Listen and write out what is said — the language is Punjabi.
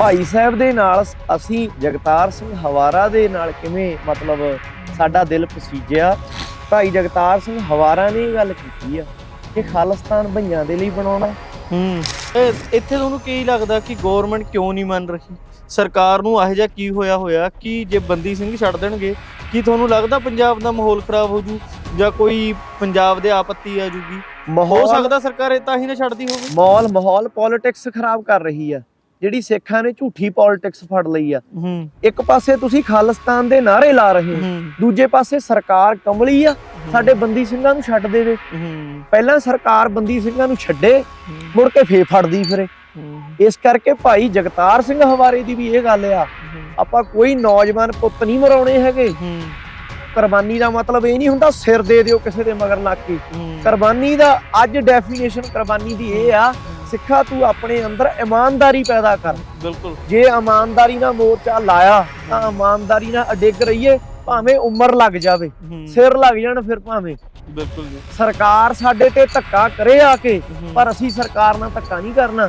ਭਾਈ ਸਾਹਿਬ ਦੇ ਨਾਲ ਅਸੀਂ ਜਗਤਾਰ ਸਿੰਘ ਹਵਾਰਾ ਦੇ ਨਾਲ ਕਿਵੇਂ ਮਤਲਬ ਸਾਡਾ ਦਿਲ ਪਸੀਜਿਆ? ਭਾਈ ਜਗਤਾਰ ਸਿੰਘ ਹਵਾਰਾ ਨੇ ਇਹ ਗੱਲ ਕੀਤੀ ਆ ਕਿ ਖਾਲਿਸਤਾਨ ਭਈਆਂ ਦੇ ਲਈ ਬਣਾਉਣਾ। ਹੂੰ। ਇੱਥੇ ਤੁਹਾਨੂੰ ਕੀ ਲੱਗਦਾ ਕਿ ਗਵਰਨਮੈਂਟ ਕਿਉਂ ਨਹੀਂ ਮੰਨ ਰਹੀ? ਸਰਕਾਰ ਨੂੰ ਇਹੋ ਜਿਹਾ ਕੀ ਹੋਇਆ ਹੋਇਆ ਕਿ ਜੇ ਬੰਦੀ ਸਿੰਘ ਛੱਡ ਦੇਣਗੇ ਕੀ ਤੁਹਾਨੂੰ ਲੱਗਦਾ ਪੰਜਾਬ ਦਾ ਮਾਹੌਲ ਖਰਾਬ ਹੋ ਜੂ ਜਾਂ ਕੋਈ ਪੰਜਾਬ ਦੇ ਆਪੱਤੀ ਆ ਜੂਗੀ? ਹੋ ਸਕਦਾ ਸਰਕਾਰ ਇਹ ਤਾਂ ਹੀ ਨਾ ਛੱਡਦੀ ਹੋਵੇ। ਮਾਹੌਲ ਮਾਹੌਲ ਪੋਲਿਟਿਕਸ ਖਰਾਬ ਕਰ ਰਹੀ ਆ। ਜਿਹੜੀ ਸਿੱਖਾਂ ਨੇ ਝੂਠੀ ਪੋਲਿਟਿਕਸ ਫੜ ਲਈ ਆ। ਇੱਕ ਪਾਸੇ ਤੁਸੀਂ ਖਾਲਿਸਤਾਨ ਦੇ ਨਾਅਰੇ ਲਾ ਰਹੇ ਹੋ ਦੂਜੇ ਪਾਸੇ ਸਰਕਾਰ ਕਮਲੀ ਆ ਸਾਡੇ ਬੰਦੀ ਸਿੰਘਾਂ ਨੂੰ ਛੱਡ ਦੇਵੇ। ਪਹਿਲਾਂ ਸਰਕਾਰ ਬੰਦੀ ਸਿੰਘਾਂ ਨੂੰ ਛੱਡੇ ਮੁੜ ਕੇ ਫੇਰ ਫੜਦੀ ਫਿਰੇ। ਇਸ ਕਰਕੇ ਭਾਈ ਜਗਤਾਰ ਸਿੰਘ ਹਵਾਰੇ ਦੀ ਵੀ ਇਹ ਗੱਲ ਆ ਆਪਾਂ ਕੋਈ ਨੌਜਵਾਨ ਪੁੱਤ ਨਹੀਂ ਮਰਾਉਣੇ ਹੈਗੇ। ਕੁਰਬਾਨੀ ਦਾ ਮਤਲਬ ਇਹ ਨਹੀਂ ਹੁੰਦਾ ਸਿਰ ਦੇ ਦਿਓ ਕਿਸੇ ਦੇ ਮਗਰ ਲੱਗ ਕੇ। ਕੁਰਬਾਨੀ ਦਾ ਅੱਜ ਡੈਫੀਨੇਸ਼ਨ ਕੁਰਬਾਨੀ ਦੀ ਇਹ ਆ ਸਿੱਖਾ ਤੂੰ ਆਪਣੇ ਅੰਦਰ ਇਮਾਨਦਾਰੀ ਪੈਦਾ ਕਰ। ਬਿਲਕੁਲ। ਜੇ ਇਮਾਨਦਾਰੀ ਨਾਲ ਮੋਰਚਾ ਲਾਇਆ ਤਾਂ ਇਮਾਨਦਾਰੀ ਨਾਲ ਅਡਿੱਗ ਰਹੀਏ ਭਾਵੇਂ ਉਮਰ ਲੱਗ ਜਾਵੇ। ਸਿਰ ਲੱਗ ਜਾਣ ਫਿਰ ਭਾਵੇਂ। ਬਿਲਕੁਲ ਜੀ। ਸਰਕਾਰ ਸਾਡੇ ਤੇ ਧੱਕਾ ਕਰੇ ਆ ਕੇ। ਪਰ ਅਸੀਂ ਸਰਕਾਰ ਨਾਲ ਧੱਕਾ ਨਹੀਂ ਕਰਨਾ।